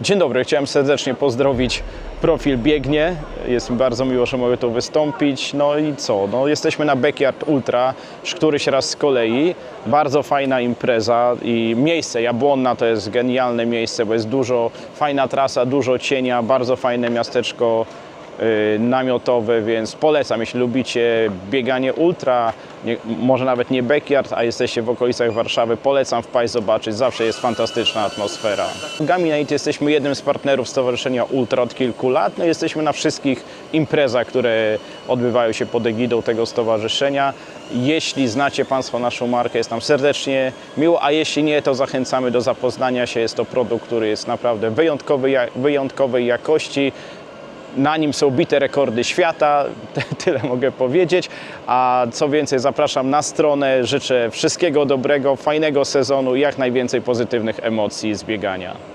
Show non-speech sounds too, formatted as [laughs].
Dzień dobry, chciałem serdecznie pozdrowić profil Biegnie. Jest mi bardzo miło, że mogę tu wystąpić. No i co? No, jesteśmy na Backyard Ultra, już któryś raz z kolei. Bardzo fajna impreza i miejsce Jabłonna to jest genialne miejsce, bo jest dużo, fajna trasa, dużo cienia, bardzo fajne miasteczko y, namiotowe, więc polecam, jeśli lubicie bieganie ultra, nie, może nawet nie backyard, a jesteście w okolicach Warszawy, polecam wpaść, zobaczyć, zawsze jest fantastyczna atmosfera. Gaminate jesteśmy jednym z partnerów Stowarzyszenia Ultra od kilku lat, no jesteśmy na wszystkich imprezach, które odbywają się pod egidą tego stowarzyszenia. Jeśli znacie Państwo naszą markę, jest nam serdecznie miło, a jeśli nie, to zachęcamy do zapoznania się. Jest to produkt, który jest naprawdę wyjątkowy, wyjątkowej jakości. Na nim są bite rekordy świata, [laughs] tyle mogę powiedzieć. A co więcej, zapraszam na stronę. Życzę wszystkiego dobrego, fajnego sezonu jak najwięcej pozytywnych emocji z biegania.